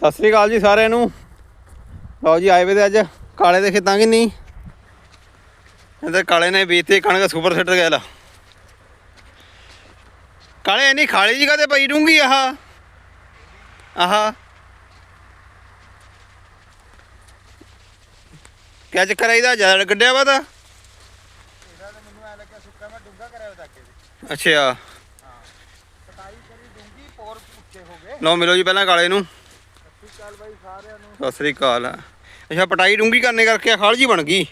ਸਤਿ ਸ੍ਰੀ ਅਕਾਲ ਜੀ ਸਾਰਿਆਂ ਨੂੰ। ਲਓ ਜੀ ਆਏ ਵੇ ਤੇ ਅੱਜ ਕਾਲੇ ਦੇ ਖੇਤਾਂ ਕਿ ਨਹੀਂ ਇਹਦੇ ਕਾਲੇ ਨੇ ਬੀਤੇ ਕਣਕ ਸੁਪਰ ਸਿੱਟ ਗਿਆ ਲਾ। ਕਾਲੇ ਨਹੀਂ ਖਾਲੀ ਜੀ ਕਦੇ ਪਈ ਡੂੰਗੀ ਆਹ? ਆਹ। ਕਿਆ ਚੱਕਰ ਇਹਦਾ? ਜ਼ਿਆਦਾ ਗੱਡਿਆ ਵਾ ਤਾਂ? ਇਹਦਾ ਤਾਂ ਮੈਨੂੰ ਐ ਲੱਗਿਆ ਸੁੱਕਾ ਮੈਂ ਡੂੰਗਾ ਕਰਿਆ ਉਹਦਾ ਅੱਗੇ ਅੱਛਾ ਕਟਾਈ ਕਰੀ ਡੂੰਗੀ ਪੌਰ ਉੱਚੇ ਹੋ ਗਏ। ਲਓ ਮਿਲੋ ਜੀ ਪਹਿਲਾਂ ਕਾਲੇ ਨੂੰ। ਅਕਾਲ ਬਾਈ ਸਾਰਿਆਂ ਨੂੰ। ਸਤਿ ਸ੍ਰੀ ਅਕਾਲ। ਅੱਛਾ ਪਟਾਈ ਡੂੰਗੀ ਕਰਨੇ ਕਰਕੇ ਖਾਲ ਜੀ ਬਣ ਗਈ।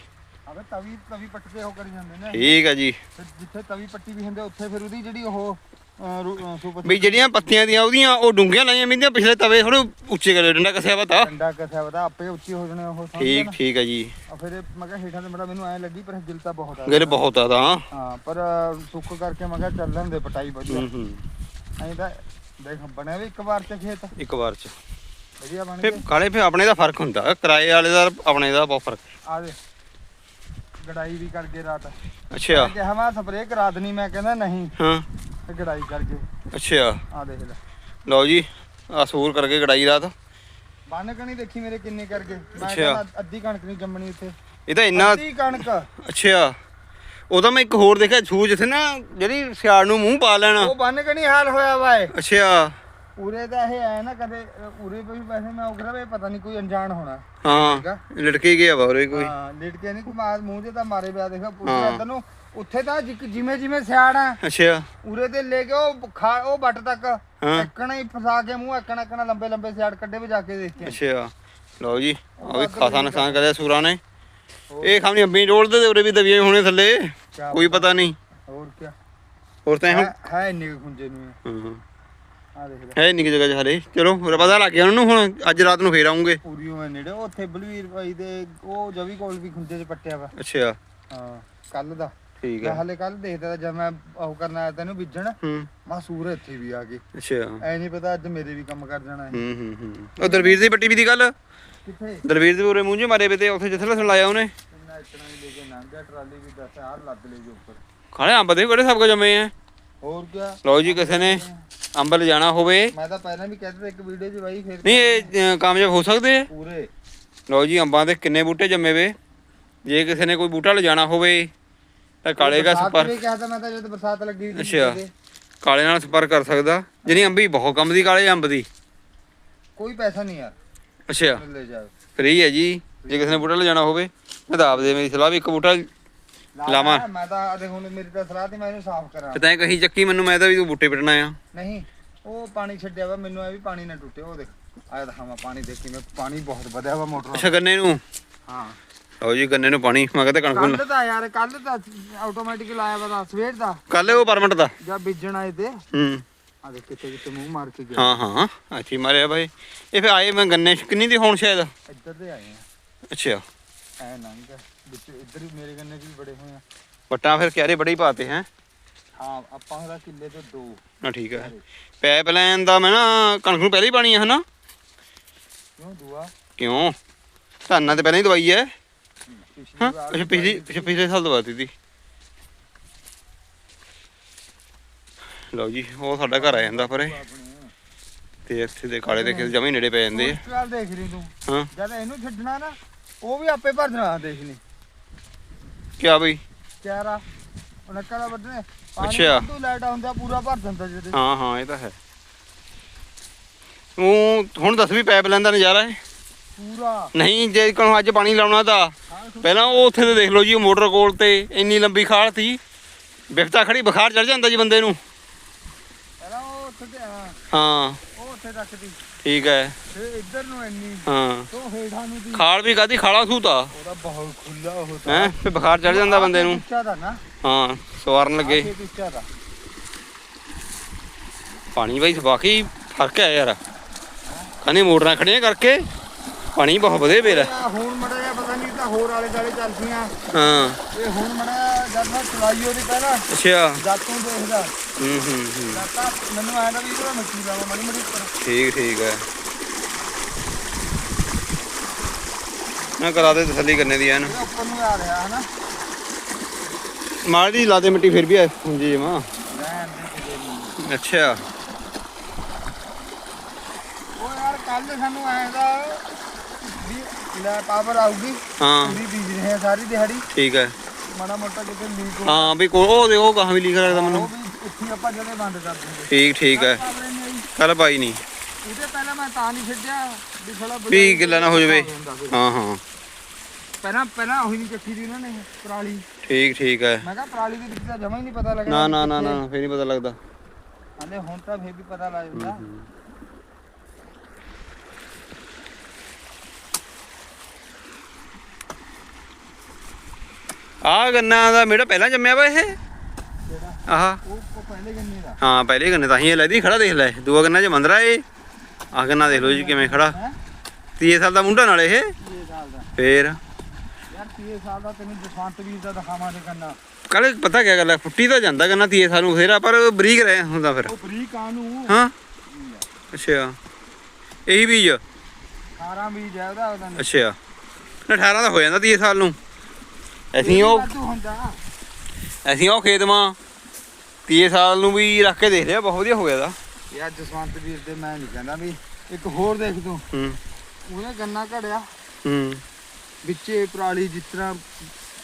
ਅਬੇ ਤਵੀ ਤਵੀ ਪੱਟਦੇ ਹੋ ਕਰੀ ਜਾਂਦੇ ਨੇ। ਠੀਕ ਹੈ ਜੀ। ਜਿੱਥੇ ਤਵੀ ਪੱਟੀ ਵੀ ਹੁੰਦੇ ਉੱਥੇ ਫਿਰ ਉਹਦੀ ਜਿਹੜੀ ਉਹ ਵੀ ਜਿਹੜੀਆਂ ਪੱਤੀਆਂ ਦੀਆਂ ਉਹਦੀਆਂ ਉਹ ਡੂੰਘੀਆਂ ਲਾਈਆਂ ਮਿੰਦੀਆਂ ਪਿਛਲੇ ਤਵੇ ਥੋੜੇ ਉੱਚੇ ਕਰੇ ਡੰਡਾ ਕਸਿਆ ਵਾ ਤਾਂ। ਡੰਡਾ ਕਸਿਆ ਵਦਾ ਆਪੇ ਉੱਚੀ ਹੋ ਜਾਣੇ ਉਹ ਠੀਕ ਠੀਕ ਹੈ ਜੀ। ਆ ਫਿਰ ਮੈਂ ਕਿਹਾ ਹੇਠਾਂ ਤੇ ਬੜਾ ਮੈਨੂੰ ਐ ਲੱਗੀ ਪਰ ਗਿਲ ਤਾਂ ਬਹੁਤ ਆ। ਗਿਲ ਬਹੁਤ ਆ ਤਾਂ। ਹਾਂ ਪਰ ਸੁੱਕ ਕਰਕੇ ਮੈਂ ਕਿਹਾ ਚੱਲਣ ਦੇ ਪਟਾਈ ਵਧੀਆ। ਹੂੰ ਹੂੰ। ਐਂ ਤਾਂ ਦੇਖ ਬਣਿਆ ਵੀ ਇੱਕ ਵਾਰ ਚ ਖੇਤ। ਇੱਕ ਵਾਰ ਚ। ਵਧੀਆ ਬਣ ਫੇ ਗਿਆ ਕਾਲੇ ਫੇ ਆਪਣੇ ਦਾ ਫ਼ਰਕ ਹੁੰਦਾ। ਕਿਰਾਏ ਵਾਲੇ ਦਾ ਆਪਣੇ ਦਾ ਬਹੁਤ ਫ਼ਰਕ। ਆ ਦੇ। ਗੜਾਈ ਵੀ ਕਰ ਗਏ ਰਾਤ। ਅੱਛਾ। ਕਿਹਾ ਮੈਂ ਸਪਰੇਅ ਕਰਾ ਦੇਣੀ ਮੈਂ ਕਹਿੰਦਾ ਨਹੀਂ। ਹਾਂ। ਤੇ ਗੜਾਈ ਕਰ ਗਏ। ਅੱਛਾ। ਆ ਦੇਖ ਲੈ। ਲਓ ਜੀ ਆ ਸੂਰ ਕਰਕੇ ਗੜਾਈ ਰਾਤ। ਬੰਨ ਕਣੀ ਦੇਖੀ ਮੇਰੇ ਕਿੰਨੇ ਕਰ ਗਏ। ਮੈਂ ਅੱਛਾ। ਕਹਿੰਦਾ ਅੱਧੀ ਕਣਕ ਨਹੀਂ ਜੰਮਣੀ ਇੱਥੇ। ਇਹ ਤਾਂ ਇੰਨਾ ਅੱਧੀ ਕਣਕ। ਅੱਛਾ। ਉਹਦਾ ਮੈਂ ਇੱਕ ਹੋਰ ਦੇਖਿਆ ਛੂ ਜਿੱਥੇ ਨਾ ਜਿਹੜੀ ਸਿਆੜ ਨੂੰ ਮੂੰਹ ਪਾ ਲੈਣਾ। ਉਹ ਬੰਨ ਕਣੀ ਹਾਲ ਹੋਇਆ ਵਾ ਇਹ। ਅੱਛਾ। ਉਰੇ ਦਾ ਇਹ ਆਇਆ ਨਾ ਕਦੇ ਅ, ਉਰੇ ਕੋਈ ਵੈਸੇ ਮੈਂ ਉਗਰਾ ਵੇ ਪਤਾ ਨਹੀਂ ਕੋਈ ਅਣਜਾਣ ਹੋਣਾ। ਹਾਂ ਲਟਕੇ ਗਿਆ ਵਾ ਉਰੇ ਕੋਈ। ਹਾਂ ਲੇਟ ਕੇ ਨਹੀਂ ਕੋਈ ਮਾਰ ਮੂੰਹ ਤੇ ਤਾਂ ਮਾਰੇ ਪਿਆ ਦੇਖਾ ਪੁੱਛਿਆ ਹਾਂ। ਇੱਧਰ ਨੂੰ ਉੱਥੇ ਤਾਂ ਜਿਵੇਂ ਜਿਵੇਂ ਸਿਆੜ ਆ। ਅੱਛਾ। ਉਰੇ ਤੇ ਲੈ ਕੇ ਉਹ ਖਾ ਉਹ ਬੱਟ ਤੱਕ ਹਾਂ। ਇੱਕਣਾ ਹੀ ਫਸਾ ਕੇ ਮੂੰਹ ਇੱਕਣਾ ਇੱਕਣਾ ਲੰਬੇ ਲੰਬੇ ਸਿਆੜ ਕੱਢੇ ਵੀ ਜਾ ਕੇ ਦੇਖ। ਅੱਛਾ ਲਓ ਜੀ ਆ ਵੀ ਖਾਸਾ ਨੁਕਸਾਨ ਕਰਿਆ ਸੂਰਾਂ ਨੇ। ਇਹ ਖਾਮਣੀ ਅੰਬੀ ਡੋਲਦੇ ਤੇ ਉਰੇ ਵੀ ਦਵੀਆਂ ਹੋਣੇ ਥੱਲੇ ਕੋਈ ਪਤਾ? ਨਹੀਂ। ਹੋਰ ਕੀ ਹੋਰ ਤਾਂ ਹੁਣ ਹੈ ਹੈ ਇੰਨੇ ਕੁ ਖੁੰਝੇ ਨੂੰ ਹਾਂ ਲੈ ਹੈ ਇੰਨੀ ਕੁ ਜਗ੍ਹਾ 'ਚ ਹਲੇ। ਚਲੋ ਪਤਾ ਲੱਗ ਗਿਆ ਉਹਨਾਂ ਨੂੰ ਹੁਣ ਅੱਜ ਰਾਤ ਨੂੰ ਫੇਰ ਆਉਂਗੇ। ਪੂਰੀ ਉਹ ਨੇੜੇ ਉੱਥੇ ਬਲਵੀਰ ਭਾਈ ਦੇ ਉਹ ਜਵੀ ਕੋਲ ਵੀ ਖੁੰਝੇ 'ਚ ਪੱਟਿਆ ਵਾ। ਅੱਛਾ। ਹਾਂ ਕੱਲ ਦਾ। ਠੀਕ ਹੈ। ਹਲੇ ਕੱਲ ਦੇਖਦਾ ਜਦ ਮੈਂ ਉਹ ਕਰਨ ਆਇਆ ਤੈਨੂੰ ਬੀਜਣ ਮਾ ਸੂਰ ਇੱਥੇ ਵੀ ਆ ਗਏ। ਅੱਛਾ। ਐ ਨਹੀਂ ਪਤਾ ਅੱਜ ਮੇਰੇ ਵੀ ਕੰਮ ਕਰ ਜਾਣਾ ਹੈ। ਹੂੰ ਹੂੰ ਹੂੰ। ਉਹ ਦਲਵੀਰ ਦੀ ਪੱਟੀ ਵੀ ਦੀ ਗੱਲ? ਕਿੱਥੇ? ਦਲਵੀਰ ਦੇ ਮੂੰਹ 'ਚ ਮਾਰੇ ਵੇ ਤੇ ਉੱਥੇ ਜਿੱਥੇ ਲਸਣ ਲਾਇਆ ਉਹਨੇ। ਇੰਨਾ ਇਤਨਾ ਹੀ ਲੈ ਕੇ ਲੰਘ ਗਿਆ ਟਰਾਲੀ ਵੀ ਦੱਸ ਆਹ ਲੱਦ ਲੈ ਜੋ ਉੱਪਰ। ਖਾਣੇ ਅੰਬ ਦੇ ਕਿਹੜੇ ਸਭ ਕੁ ਜੰਮੇ ਆ ਹੋਰ ਕੀ ਲਓ ਜੀ ਕਿਸੇ ਨੇ। ਅੰਬ ਲਿਜਾਣਾ ਹੋਵੇ। ਮੈਂ ਤਾਂ ਪਹਿਲਾਂ ਵੀ ਕਹਿ ਦਿੱਤਾ ਇੱਕ ਵੀਡੀਓ 'ਚ ਬਾਈ ਫਿਰ ਨਹੀਂ ਇਹ ਅ, ਕਾਮਯਾਬ ਹੋ ਸਕਦੇ ਆ। ਪੂਰੇ। ਲਓ ਜੀ ਅੰਬਾਂ ਦੇ ਕਿੰਨੇ ਬੂਟੇ ਜੰਮੇ ਵੇ। ਜੇ ਕਿਸੇ ਨੇ ਕੋਈ ਬੂਟਾ ਲਿਜਾਣਾ ਹੋਵੇ ਤਾਂ ਕਾਲੇ ਦਾ ਬਰਸਾਤ ਸੰਪਰਕ ਵੀ ਕਿਹਾ ਤਾਂ ਮੈਂ ਤਾਂ ਜਦ ਬਰਸਾਤ ਲੱਗੀ ਸੀ ਅੱਛਾ। ਤੇ। ਕਾਲੇ ਨਾਲ ਸੰਪਰਕ ਕਰ ਸਕਦਾ। ਜਿਹਨੀ ਅੰਬੀ ਬਹੁਤ ਕੰਮ ਦੀ ਕਾਲੇ ਅੰਬ ਦੀ। ਕੋਈ ਪੈਸਾ ਨਹੀਂ ਯਾਰ। ਅੱਛਾ। ਲੈ ਫ੍ਰੀ ਹੈ ਜੀ। ਜੇ ਕਿਸੇ ਨੇ ਬੂਟਾ ਲਿਜਾਣਾ ਹੋਵੇ ਮੈਂ ਤਾਂ ਆਪਦੇ ਮੇਰੀ ਸਲਾਹ ਵੀ ਇੱਕ ਬੂਟਾ ਲਾਵਾਂ। ਲੈ, ਮੈਂ ਤਾਂ ਦੇਖ ਹੁਣ ਮੇਰੀ ਤਾਂ ਸਲਾਹ ਤੇ ਮੈਂ ਇਹਨੂੰ ਸਾਫ਼ ਕਰਾਂ। ਤੇ ਤੈਂ ਕਹੀ ਚੱਕੀ ਮੈਨੂੰ ਮੈਂ ਤਾਂ ਵੀ ਤੂੰ ਬੂਟੇ ਪਿੱਟਣਾ ਆ। ਨਹੀਂ ਉਹ ਪਾਣੀ ਛੱਡਿਆ ਵਾ ਮੈਨੂੰ ਐ ਵੀ ਪਾਣੀ ਨਾ ਟੁੱਟੇ ਉਹ ਦੇਖ। ਆਇਆ ਦਿਖਾਵਾਂ ਪਾਣੀ ਦੇਖ ਕਿਵੇਂ ਪਾਣੀ ਬਹੁਤ ਵਧਿਆ ਵਾ ਮੋਟਰ ਅੱਛਾ ਗੰਨੇ ਨੂੰ? ਹਾਂ। ਲਓ ਜੀ ਗੰਨੇ ਨੂੰ ਪਾਣੀ ਮੈਂ ਕਹਿੰਦਾ ਕਣਕ ਨੂੰ ਕੱਲ ਤਾਂ ਯਾਰ ਕੱਲ ਤਾਂ ਆਟੋਮੈਟਿਕ ਲਾਇਆ ਵਾ ਤਾਂ ਸਵੇਰ ਦਾ। ਕੱਲ ਉਹ ਪਰਮਿਟ ਦਾ। ਜਾਂ ਬੀਜਣ ਆਏ ਤੇ। ਹੂੰ। ਆ ਦੇਖ ਕਿਤੇ ਕਿਤੇ ਮੂੰਹ ਮਾਰ ਕੇ ਗਿਆ। ਹਾਂ ਹਾਂ ਅੱਛੀ ਮਾਰਿਆ ਭਾਈ ਇਹ ਫੇ ਆਏ ਮੈਂ ਗੰਨੇ ਕਿੰਨੀ ਦੀ ਹੋਣ ਸ਼ਾਇਦ? ਇੱਧਰ ਦੇ ਆਏ ਅੱਛਾ। ਆ ਐ ਲੰਘ ਗਿਆ। ਵਿੱਚ ਇੱਧਰ ਵੀ ਮੇਰੇ ਗੰਨੇ 'ਚ ਵੀ ਬੜੇ ਹੋਏ ਆ। ਵਟਾਂ ਫਿਰ ਕਿਆਰੇ ਬੜੇ ਹੀ ਪਾਤੇ ਹੈ। ਹਾਂ ਆਪਾਂ ਉਹਦਾ ਕਿੱਲੇ ਤੇ ਦੋ। ਨਾ ਠੀਕ ਹੈ ਪੈਪ ਲਾਈਨ ਦਾ ਮੈਂ ਨਾ ਕਣਕ ਨੂੰ ਪਹਿਲਾਂ ਹੀ ਪਾਣੀ ਹੈ ਹਨਾ? ਕਿਉਂ ਦੂਆ? ਕਿਉਂ? ਧਾਨਾਂ ਤੇ ਪਹਿਲਾਂ ਹੀ ਦਵਾਈ ਹੈ ਪਿਛਲੀ ਹਾਂ ਵਾਰ ਅੱਛਾ ਪਿਛਲੀ ਅੱਛਾ ਪਿਛਲੇ ਸਾਲ ਦਵਾਤੀ ਲਓ ਜੀ ਉਹ ਸਾਡਾ ਘਰ ਆ ਜਾਂਦਾ ਪਰੇ। ਤੇ ਇੱਥੇ ਦੇ ਕਾਲੇ ਦੇ ਖੇਤ ਜਮੇ ਨੇੜੇ ਪੈ ਜਾਂਦੇ ਆ। ਦੇਖ ਤੂੰ। ਹਾਂ। ਜਦ ਇਹਨੂੰ ਛੱਡਣਾ ਨਾ ਉਹ ਵੀ ਆਪੇ ਭਰ ਦੇਣਾ ਦੇਖ ਲਈ। ਕਿਆ ਬਈ? ਚਾਰਾ ਨੱਕਾ ਦਾ ਵੱਢਣੇ। ਅੱਛਾ। ਤੂੰ ਲਾਈਟ ਹੁੰਦਾ ਪੂਰਾ ਭਰ ਦਿੰਦਾ ਜਿਹਦੇ ਹਾਂ ਹਾਂ ਇਹ ਤਾਂ ਹੈ। ਤੂੰ ਹੁਣ ਦੱਸ ਵੀ ਲੈਣ ਦਾ ਨਜ਼ਾਰਾ ਹੈ ਪੂਰਾ। ਨਹੀਂ ਜੇ ਕੋਣ ਅੱਜ ਪਾਣੀ ਲਾਉਣਾ ਤਾਂ। ਪਹਿਲਾਂ ਉਹ ਉੱਥੇ ਤੇ ਦੇਖ ਲਓ ਜੀ ਉਹ ਮੋਟਰ ਕੋਲ ਤੇ ਇੰਨੀ ਲੰਬੀ ਖਾਲ ਸੀ। ਬਿਫਤਾ ਖੜੀ ਬੁਖਾਰ ਚੜ ਜਾਂਦਾ ਜੀ ਬੰਦੇ ਨੂੰ। ਪਹਿਲਾਂ ਉਹ ਉੱਥੇ ਤੇ ਹਾਂ। ਹਾਂ। ਠੀਕ ਹੈ। ਤੇ ਇੱਧਰ ਨੂੰ ਇੰਨੀ ਹਾਂ। ਤੋਂ ਹੇਠਾਂ ਨੂੰ ਦੀ। ਖਾਲ ਵੀ ਕਾਦੀ ਖਾਲਾ ਸੂਤਾ ਉਹਦਾ ਬਹੁਤ ਖੁੱਲਾ ਉਹ ਤਾਂ। ਹੈ? ਫੇ ਬੁਖਾਰ ਚੜ ਜਾਂਦਾ ਬੰਦੇ ਨੂੰ। ਉੱਚਾ ਦਾ ਨਾ। ਹਾਂ ਸਵਾਰਨ ਲੱਗੇ। ਦਾ। ਪਾਣੀ ਬਾਈ ਵਾਕਈ ਫ਼ਰਕ ਹੈ ਯਾਰ। ਕਹਿੰਦੇ ਮੋਟਰਾਂ ਖੜੀਆਂ ਕਰਕੇ ਪਾਣੀ ਬਹੁਤ ਵਧੇ ਪੇਰਾ ਹੁਣ ਮੜਾ ਪਤਾ ਤਾਂ ਹੋਰ ਆਲੇ ਦਾਲੇ ਚੱਲਦੀਆਂ। ਹਾਂ। ਇਹ ਹੁਣ ਮੜਾ ਜਦ ਮੈਂ ਚਲਾਈ ਉਹਦੀ ਪਹਿਲਾਂ ਅੱਛਾ। ਜਾਤੋਂ ਦੇਖਦਾ। ਹੂੰ ਹੂੰ ਹੂੰ। ਜਾਤਾ ਮੈਨੂੰ ਆਇਆ ਤਾਂ ਵੀ ਇਹਦਾ ਮੱਛੀ ਲਾਵਾਂ ਮੜੀ ਮੜੀ ਉੱਪਰ। ਠੀਕ ਠੀਕ ਹੈ। ਨਾ ਕਰਾ ਦੇ ਤਸੱਲੀ ਕਰਨੇ ਦੀ ਐਨ। ਇਹਦਾ ਉੱਪਰ ਨੂੰ ਆ ਰਿਹਾ ਹਨਾ? ਮਾੜੀ ਲਾ ਦੇ ਮਿੱਟੀ ਫਿਰ ਵੀ ਆ ਹੁੰਜੀ ਮਾਂ। ਰਹਿਣ ਦੇ ਕਿਤੇ ਨਹੀਂ। ਅੱਛਾ। ਉਹ ਯਾਰ ਕੱਲ ਸਾਨੂੰ ਆਇਆ ਦਾ ਲੈ ਪਾਵਰ ਆਊਗੀ। ਹਾਂ। ਪੂਰੀ ਬੀਜ ਰਹੇ ਆ ਸਾਰੀ ਦਿਹਾੜੀ। ਠੀਕ ਹੈ। ਮਾੜਾ ਮੋਟਾ ਕਿਤੇ ਲੀਕ ਹੋ ਹਾਂ ਵੀ ਕੋ ਉਹ ਦੇਖੋ ਕਹਾਂ ਵੀ ਲਿਖ ਮੈਨੂੰ। ਉਹ ਵੀ ਇੱਥੇ ਆਪਾਂ ਜਦੇ ਬੰਦ ਕਰ ਦਿੰਦੇ। ਠੀਕ ਠੀਕ ਹੈ। ਪਾਵਰ ਨਹੀਂ ਆਈ ਚੱਲ ਭਾਈ ਨਹੀਂ ਉਹਦੇ ਪਹਿਲਾਂ ਮੈਂ ਤਾਂ ਨਹੀਂ ਛੱਡਿਆ ਵੀ ਥੋੜਾ ਵੀ ਗਿੱਲਾ ਨਾ ਹੋ ਜਾਵੇ। ਹਾਂ ਹਾਂ। ਪਹਿਲਾਂ ਪਹਿਲਾਂ ਉਹੀ ਨਹੀਂ ਚੱਕੀ ਦੀ ਉਹਨਾਂ ਨੇ ਪਰਾਲੀ। ਠੀਕ ਠੀਕ ਹੈ। ਮੈਂ ਕਿਹਾ ਪਰਾਲੀ ਦੇ ਵਿੱਚ ਤਾਂ ਜਮਾ ਹੀ ਨਹੀਂ ਪਤਾ ਲੱਗਦਾ ਨਾ ਨਾ ਨਾ ਨਾ ਫੇਰ ਨਹੀਂ ਪਤਾ ਲੱਗਦਾ। ਹਲੇ ਹੁਣ ਤਾਂ ਫੇਰ ਵੀ ਪਤਾ ਲੱਗ ਜਾਂਦਾ। ਆ ਗੰਨਾ ਦਾ ਮੇਰਾ ਪਹਿਲਾਂ ਜੰਮਿਆ ਵਾ ਇਹ? ਆਹ। ਉਹ ਪਹਿਲੇ ਗੰਨੇ ਦਾ। ਹਾਂ ਪਹਿਲੇ ਗੰਨੇ ਤਾਂ ਹੀ ਇਹ ਲੈਦੀ ਖੜਾ ਦੇਖ ਲੈ। ਦੂਆ ਗੰਨਾ ਚ ਮੰਦਰਾ ਏ। ਆ ਗੰਨਾ ਦੇਖ ਲਓ ਜੀ ਕਿਵੇਂ ਖੜਾ। ਹੈ? 30 ਸਾਲ ਦਾ ਮੁੰਡਾ ਨਾਲ ਇਹ? 30 ਸਾਲ ਦਾ। ਫੇਰ? ਯਾਰ 30 ਸਾਲ ਦਾ ਤੈਨੂੰ ਜਸਵੰਤ ਵੀਰ ਦਾ ਦਿਖਾਵਾਂ ਦੇ ਕੰਨਾ ਕੱਲ ਪਤਾ ਕੀ ਗੱਲ ਹੈ ਫੁੱਟੀ ਤਾਂ ਜਾਂਦਾ ਗੰਨਾ 30 ਸਾਲ ਨੂੰ ਫੇਰ ਆ, ਪਰ ਬਰੀਕ ਰਹਿ ਹੁੰਦਾ ਫਿਰ। ਉਹ ਬਰੀਕ ਕਾਨੂੰ ਹਾਂ। ਅੱਛਾ। ਇਹੀ ਬੀਜ 18 ਬੀਜ ਹੈ ਉਹਦਾ। ਅੱਛਾ। ਨਾ 18 ਦਾ ਹੋ ਜਾਂਦਾ 30 ਸਾਲ ਨੂੰ। ਅਸੀਂ ਉਹ ਅਸੀਂ ਉਹ ਖੇਤ ਮਾਂ 30 ਸਾਲ ਨੂੰ ਵੀ ਰੱਖ ਕੇ ਦੇਖ ਲਿਆ ਬਹੁਤ ਵਧੀਆ ਹੋ ਗਿਆ ਦਾ ਯਾਰ ਜਸਵੰਤ ਵੀਰ ਦੇ ਮੈਂ ਨਹੀਂ ਕਹਿੰਦਾ ਵੀ ਇੱਕ ਹੋਰ ਦੇਖ ਤੂੰ। ਹੂੰ। ਉਹਨੇ ਗੰਨਾ ਘੜਿਆ। ਹੂੰ। ਵਿੱਚੇ ਪਰਾਲੀ ਜਿਸ ਤਰ੍ਹਾਂ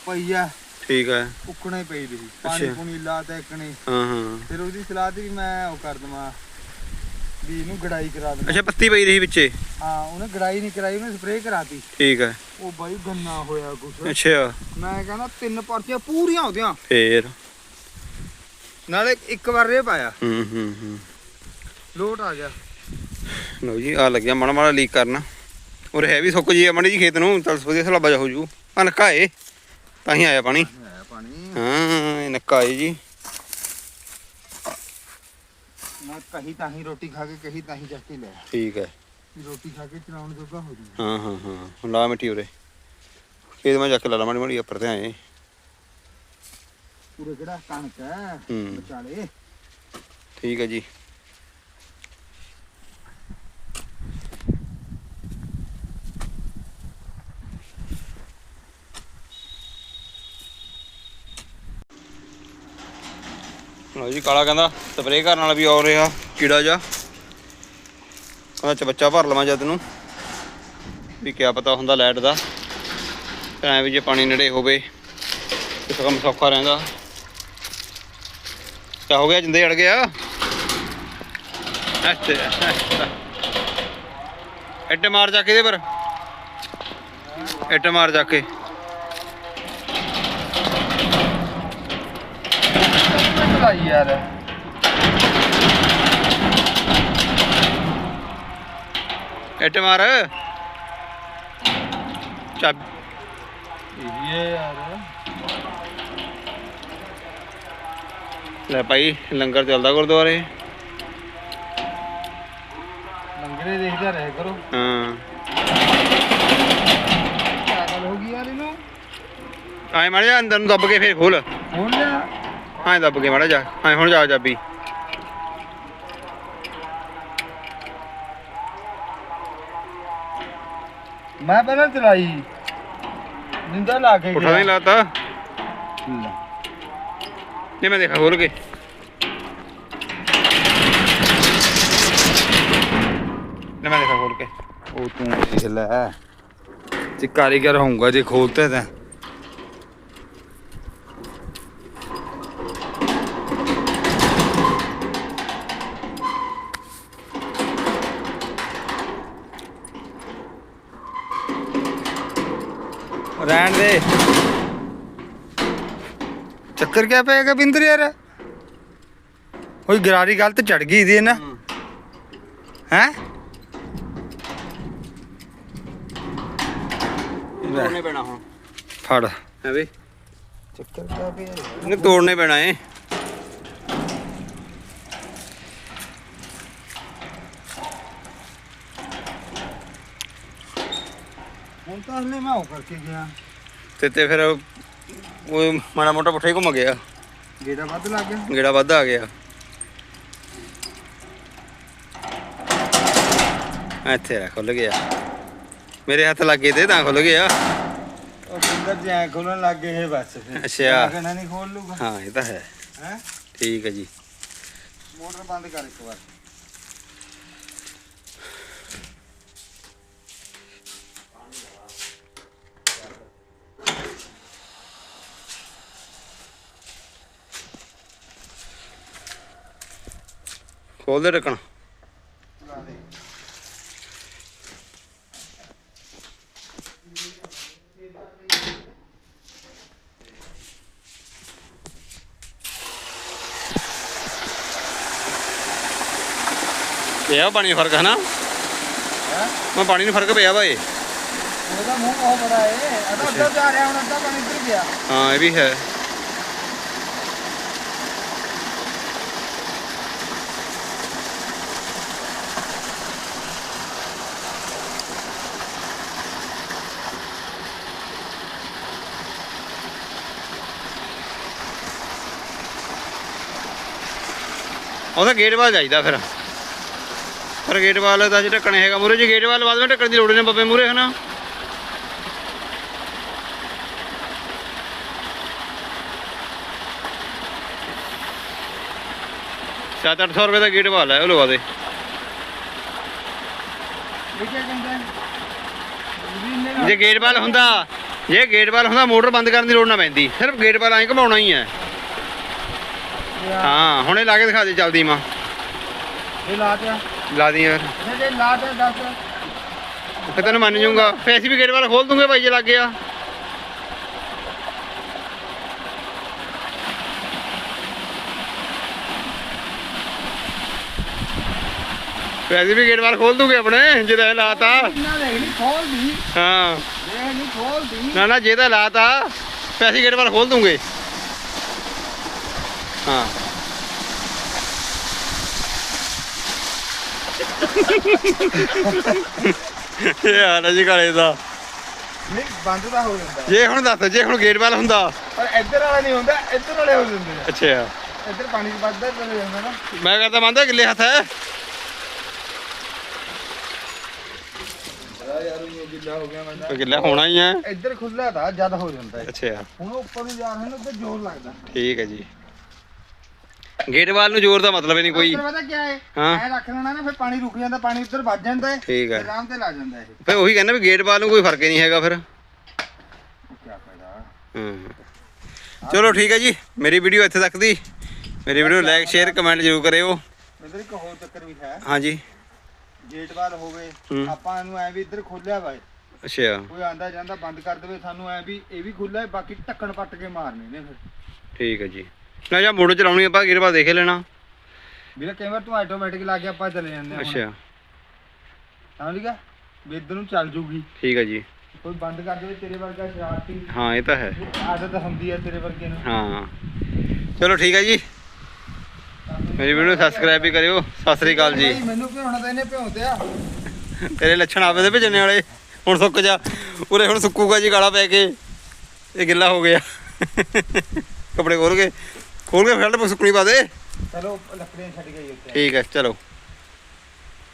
ਪਈ ਆ ਠੀਕ ਹੈ ਉੱਕਣੇ ਪਈ ਰਹੀ ਪਾਣੀ। ਪੂਣੀ ਲਾ ਤੇ ਇੱਕਣੇ ਹਾਂ ਹਾਂ। ਫਿਰ ਉਹਦੀ ਸਲਾਹ ਤੇ ਵੀ ਮੈਂ ਉਹ ਕਰ ਦਵਾਂ। ਵੀ ਇਹਨੂੰ ਗੜਾਈ ਕਰਾ ਦਵਾਂ ਅੱਛਾ ਪੱਤੀ ਪਈ ਰਹੀ ਵਿੱਚੇ? ਹਾਂ ਉਹਨੇ ਗੜਾਈ ਨਹੀਂ ਕਰਾਈ ਉਹਨੇ ਸਪਰੇਅ ਕਰਾਤੀ। ਠੀਕ ਹੈ ਉਹ ਬਾਈ ਗੰਨਾ ਹੋਇਆ ਕੁਛ। ਅੱਛਾ। ਮੈਂ ਕਹਿੰਦਾ ਤਿੰਨ ਪਰਚੀਆਂ ਪੂਰੀਆਂ ਉਹਦੀਆਂ। ਫੇਰ? ਨਾਲੇ ਇੱਕ ਵਾਰ ਰੇ ਪਾਇਆ। ਹੂੰ ਹੂੰ ਹੂੰ। ਲੋਟ ਆ ਗਿਆ। ਲਓ ਜੀ ਆ ਲੱਗਿਆ ਮਾੜਾ ਮਾੜਾ ਲੀਕ ਕਰਨਾ। ਔਰ ਹੈ ਵੀ ਸੁੱਕ ਜੀ ਮਣੀ ਜੀ ਖੇਤ ਨੂੰ ਤਾਂ ਵਧੀਆ ਸਲਾਬਾ ਜਾ ਹੋ ਜੂ। ਆ ਨੱਕਾ ਏ। ਤਾਂ ਹੀ ਆਇਆ ਪਾਣੀ। ਹੈ ਪਾਣੀ। ਹਾਂ ਇਹ ਨੱਕਾ ਏ ਜੀ। ਮੈਂ ਕਹੀ ਤਾਂ ਹੀ ਰੋਟੀ ਖਾ ਕੇ ਕਹੀ ਤਾਂ ਹੀ ਚੱਕ ਲਿਆ ਠੀਕ ਹੈ। ਵੀ ਰੋਟੀ ਖਾ ਕੇ ਚਲਾਉਣ ਜੋਗਾ ਹੋ ਜੂ ਹਾਂ ਹਾਂ ਹਾਂ। ਹੁਣ ਲਾ ਮਿੱਟੀ ਉਰੇ। ਖੇਤ ਮੈਂ ਜਾ ਕੇ ਲਾ ਲਾ ਮਾੜੀ ਮਾੜੀ ਉੱਪਰ ਤੇ ਆਏ। ਪੂਰੇ ਕਿਹੜਾ ਕਣਕ ਹੈ ਹੂੰ। ਵਿਚਾਲੇ। ਠੀਕ ਹੈ ਜੀ। ਲਓ ਜੀ, ਕਾਲਾ ਕਹਿੰਦਾ ਸਪਰੇਅ ਕਰਨ ਵਾਲਾ ਵੀ ਆ ਰਿਹਾ, ਕੀੜਾ ਜਾ ਕਹਿੰਦਾ ਚਬੱਚਾ ਭਰ ਲਵਾਂ ਜਦ ਨੂੰ, ਵੀ ਕਿਆ ਪਤਾ ਹੁੰਦਾ ਲਾਈਟ ਦਾ। ਫਿਰ ਐਂ ਵੀ ਜੇ ਪਾਣੀ ਨੇੜੇ ਹੋਵੇ, ਤੇ ਕੰਮ ਸੌਖਾ ਰਹਿੰਦਾ। ਕਿਆ ਹੋ ਗਿਆ, ਜਿੰਦੇ ਅੜ ਗਿਆ। ਅੱਛਾ ਇੱਟ ਮਾਰ ਜਾ ਕੇ ਇਹਦੇ ਪਰ। ਇੱਟ ਮਾਰ ਜਾ ਕੇ। ਚਲਾਈ ਯਾਰ। ਇੱਟ ਮਾਰ। ਚੱਬ। ਇਹ ਯਾਰ। ਲੈ ਭਾਈ ਲੰਗਰ ਚੱਲਦਾ ਗੁਰਦੁਆਰੇ। ਲੰਗਰੇ ਦੇਖਦੇ ਰਹੇ ਕਰੋ। ਹਾਂ। ਕਿਆ ਗੱਲ ਹੋ ਗਈ ਯਾਰ ਇਹਨੂੰ। ਆਏ ਜਾ ਅੰਦਰ ਨੂੰ ਦੱਬ ਕੇ ਫੇਰ ਖੋਲ। ਹੁਣ ਲਿਆ। ਹਾਂ ਦੱਬ ਕੇ ਮਾੜਾ ਜਾ ਹਾਂ ਹੁਣ ਜਾ ਜਾਬੀ ਮੈਂ ਪਹਿਲਾਂ ਚਲਾਈ। ਨਿੰਦਾ ਲਾ ਕੇ ਪੁੱਠਾ ਨਹੀਂ ਲਾਤਾ? ਨਹੀਂ ਮੈਂ ਦੇਖਾ ਖੋਲ ਕੇ। ਨਹੀਂ ਮੈਂ ਦੇਖਾ ਖੋਲ ਕੇ। ਉਹ ਤੂੰ ਦੇਖ ਲੈ। ਤੇ ਕਾਰੀਗਰ ਹੋਊਗਾ ਜੇ ਖੋਲਤੇ ਤਾਂ। ਰਹਿਣ ਦੇ। ਚੱਕਰ ਕਿਆ ਪਏਗਾ ਬਿੰਦਰ ਯਾਰ? ਕੋਈ ਗਰਾਰੀ ਗਲਤ ਚੜ ਗਈ ਇਹਦੀ ਨਾ? ਹੈ। ਤੋੜਨੇ ਪੈਣਾ ਹੁਣ। ਫੜ। ਹੈ ਵੇ? ਚੱਕਰ ਕਿਆ ਪਿਆ? ਇਹਨੇ ਤੋੜਨੇ ਪੈਣਾ ਏ ਤਾਂ ਹਲੇ ਮੈਂ ਉਹ ਕਰਕੇ ਗਿਆ। ਤੇ ਤੇ ਫਿਰ ਉਹ ਮਾੜਾ ਮੋਟਾ ਪੁੱਠਾ ਹੀ ਘੁੰਮ ਗਿਆ। ਗੇੜਾ ਵੱਧ ਲੱਗ ਗਿਆ। ਗੇੜਾ ਵੱਧ ਆ ਗਿਆ। ਇੱਥੇ ਆ ਖੁੱਲ ਗਿਆ। ਮੇਰੇ ਹੱਥ ਲੱਗੇ ਤੇ ਤਾਂ ਖੁੱਲ ਗਿਆ। ਉਹ ਬਿੰਦਰ ਜੀ ਖੋਲਣ ਲੱਗ ਗਏ ਇਹ ਬਸ ਅੱਛਾ। ਕਹਿੰਦਾ ਨਹੀਂ ਖੋਲ ਲੂਗਾ ਹਾਂ ਇਹ ਤਾਂ ਹੈ। ਹੈ? ਠੀਕ ਹੈ ਜੀ। ਮੋਟਰ ਬੰਦ ਕਰ ਇੱਕ ਵਾਰ। ਖੋਲ ਦੇ ਢੱਕਣ। ਪਿਆ ਪਾਣੀ ਫ਼ਰਕ ਹੈ? ਨਾ ਮੈਂ ਪਾਣੀ ਨੂੰ ਫ਼ਰਕ ਪਿਆ ਵਾ ਇਹ। ਉਹਦਾ ਮੂੰਹ ਬਹੁਤ ਬੜਾ ਹੈ ਉੱਧਰ ਜਾ ਰਿਹਾ ਹੁਣ ਅੱਧਾ ਪਾਣੀ ਇੱਧਰ ਗਿਆ। ਹਾਂ ਇਹ ਵੀ ਹੈ। ਉਹਦਾ ਗੇਟ ਵਾਲ ਜਾਈਦਾ ਫਿਰ। ਪਰ ਗੇਟ ਵਾਲ ਦਾ ਜਿਹੜਾ ਢੱਕਣ ਹੈਗਾ ਮੂਰੇ ਜੇ ਗੇਟ ਵਾਲ ਬਾਅਦ ਵਿੱਚ ਢੱਕਣ ਦੀ ਲੋੜ ਨਹੀਂ ਬੱਬੇ ਮੂਰੇ ਹਨਾ? ਸੱਤ ਅੱਠ ਸੌ ਰੁਪਏ ਦਾ ਗੇਟ ਵਾਲ ਹੈ ਉਹ ਲਵਾ ਦੇ। ਜੇ ਗੇਟ ਵਾਲ ਹੁੰਦਾ ਜੇ ਗੇਟ ਵਾਲ ਹੁੰਦਾ ਮੋਟਰ ਬੰਦ ਕਰਨ ਦੀ ਲੋੜ ਨਾ ਪੈਂਦੀ। ਸਿਰਫ ਗੇਟ ਵਾਲ ਐਂ ਘਮਾਉਣਾ ਹੀ ਹੈ। ਹਾਂ ਹੁਣੇ ਲਾ ਕੇ ਦਿਖਾ ਦੇ ਚੱਲਦੀ ਮਾਂ। ਇਹ ਲਾ ਦਿਆ। ਲਾ ਦੀ ਯਾਰ। ਜੇ ਜੇ ਲਾ ਦਿਆ ਦੱਸ। ਫਿਰ ਤੈਨੂੰ ਮੰਨ ਜਾਊਂਗਾ ਫੇਰ ਅਸੀਂ ਵੀ ਗੇਟ ਵਾਲ ਖੋਲ ਦੂੰਗੇ ਭਾਈ ਜੇ ਲੱਗ ਗਿਆ। ਫੇਰ ਅਸੀਂ ਵੀ ਗੇਟ ਵਾਲ ਖੋਲ ਦੂੰਗੇ ਆਪਣੇ ਜੇ ਤਾਂ ਇਹ ਲਾਤਾ। ਇੰਨਾ ਦੇਖ ਨਹੀਂ ਖੋਲਦੀ। ਹਾਂ। ਦੇਖ ਨਹੀਂ ਖੋਲਦੀ। ਨਾ ਨਾ ਜੇ ਤਾਂ ਲਾਤਾ ਫੇਰ ਅਸੀਂ ਗੇਟ ਵਾਲ ਖੋਲ ਦੂੰਗੇ। ਹਾਂ। ਇਹ ਹਾਲ ਜੀ ਕਾਲੇ ਦਾ। ਨਹੀਂ ਬੰਦ ਤਾਂ ਹੋ ਜਾਂਦਾ। ਜੇ ਹੁਣ ਦੱਸ ਜੇ ਹੁਣ ਗੇਟ ਵਾਲ ਹੁੰਦਾ। ਪਰ ਇੱਧਰ ਵਾਲਾ ਨਹੀਂ ਹੁੰਦਾ ਇੱਧਰ ਵਾਲੇ ਹੋ ਜਾਂਦੇ ਆ। ਅੱਛਾ। ਇੱਧਰ ਪਾਣੀ ਵੱਧਦਾ ਚਲੇ ਜਾਂਦਾ ਨਾ। ਮੈਂ ਕਹਿੰਦਾ ਮੰਨਦਾ ਗਿੱਲੇ ਹੱਥ ਹੈ। ਬੜਾ ਯਾਰ ਉਹ ਗਿੱਲਾ ਹੋ ਗਿਆ ਬੰਦਾ। ਗਿੱਲਾ ਹੋਣਾ ਹੀ ਹੈ। ਇੱਧਰ ਖੁੱਲਾ ਤਾਂ ਜਦ ਹੋ ਜਾਂਦਾ ਹੈ ਅੱਛਾ। ਹੁਣ ਉੱਪਰ ਨੂੰ ਜਾ ਰਹੇ ਨੇ ਜ਼ੋਰ ਲੱਗਦਾ। ਠੀਕ ਹੈ ਜੀ। ਗੇਟ ਵਾਲ ਨੂੰ ਜ਼ੋਰ ਦਾ ਮਤਲਬ ਹੀ ਨਹੀਂ ਕੋਈ। ਪਤਾ ਕੀ ਹੈ? ਹਾਂ। ਐ ਰੱਖ ਲੈਣਾ ਨਾ ਫਿਰ ਪਾਣੀ ਰੁਕ ਜਾਂਦਾ ਪਾਣੀ ਉੱਧਰ ਵੱਜ ਜਾਂਦਾ ਹੈ ਠੀਕ ਹੈ। ਆਰਾਮ ਤੇ ਲਾ ਜਾਂਦਾ ਇਹ। ਫਿਰ ਉਹੀ ਕਹਿੰਦਾ ਵੀ ਗੇਟ ਵਾਲ ਨੂੰ ਕੋਈ ਫ਼ਰਕ ਹੀ ਨਹੀਂ ਹੈਗਾ ਫਿਰ। ਉਹ ਕੀ ਫਾਇਦਾ। ਹੂੰ। ਚਲੋ ਠੀਕ ਹੈ ਜੀ ਮੇਰੀ ਵੀਡੀਓ ਇੱਥੇ ਤੱਕ ਦੀ। ਮੇਰੀ ਵੀਡੀਓ ਲਾਈਕ ਸ਼ੇਅਰ ਕਮੈਂਟ ਜ਼ਰੂਰ ਕਰਿਓ। ਇੱਧਰ ਇੱਕ ਹੋਰ ਚੱਕਰ ਵੀ ਹੈ। ਹਾਂਜੀ। ਗੇਟ ਬਾਰ ਹੋਵੇ ਹੂੰ। ਆਪਾਂ ਨੂੰ ਐ ਵੀ ਇੱਧਰ ਖੋਲਿਆ ਵਾ ਇਹ। ਅੱਛਾ। ਕੋਈ ਆਂਦਾ ਜਾਂਦਾ ਬੰਦ ਕਰ ਦੇਵੇ ਸਾਨੂੰ ਐ ਵੀ ਇਹ ਵੀ ਖੁੱਲਾ ਹੈ ਬਾਕੀ ਢੱਕਣ ਪੱਟ ਕੇ ਮਾਰਨੇ ਨੇ ਫਿਰ। ਠੀਕ ਹੈ ਜੀ। ਨਾ ਜਾਂ ਮੋੜ ਚਲਾਉਣੀ ਆਪਾਂ ਵਾਲ ਦੇਖ ਲੈਣਾ। ਵੀਰੇ ਕਈ ਵਾਰ ਤੂੰ ਆਟੋਮੈਟਿਕ ਲਾ ਕੇ ਆਪਾਂ ਚਲੇ ਜਾਂਦੇ ਹਾਂ ਹੁਣ। ਅੱਛਾ। ਸਮਝ ਗਿਆ ਵੀ ਇੱਧਰ ਨੂੰ ਚੱਲ ਜੂਗੀ। ਠੀਕ ਹੈ ਜੀ। ਕੋਈ ਬੰਦ ਕਰ ਦੇਵੇ ਤੇਰੇ ਵਰਗਾ ਸ਼ਰਾਰਤੀ। ਹਾਂ ਇਹ ਤਾਂ ਹੈ। ਆਦਤ ਹੁੰਦੀ ਹੈ ਤੇਰੇ ਵਰਗੇ ਨੂੰ। ਹਾਂ। ਚਲੋ ਠੀਕ ਹੈ ਜੀ। ਮੇਰੀ ਵੀਡੀਓ ਸਬਸਕ੍ਰਾਈਬ ਵੀ ਕਰਿਓ। ਸਤਿ ਸ੍ਰੀ ਅਕਾਲ ਜੀ। ਨਹੀਂ, ਮੈਨੂੰ ਭਿਉਣਾ ਤਾਂ ਇਹਨੇ ਭਿਉਂਤਿਆ ਤੇਰੇ ਲੱਛਣ ਆਵੇ ਦੇ ਭੇਜਣੇ ਵਾਲੇ। ਹੁਣ ਸੁੱਕ ਜਾ। ਉਰੇ ਹੁਣ ਸੁੱਕੂਗਾ ਜੀ ਗਾਲਾ ਪੈ ਕੇ। ਇਹ ਗਿੱਲਾ ਹੋ ਗਿਆ। ਕੱਪੜੇ ਖੋਲ ਕੇ। ਖੋਲ ਕੇ ਫਲਟ ਸੁੱਕਣੀ ਪਾ ਦੇ। ਚਲੋ ਲੱਕੜੀਆਂ ਛੱਡ ਗਈ ਉੱਤੇ ਠੀਕ ਹੈ ਚਲੋ।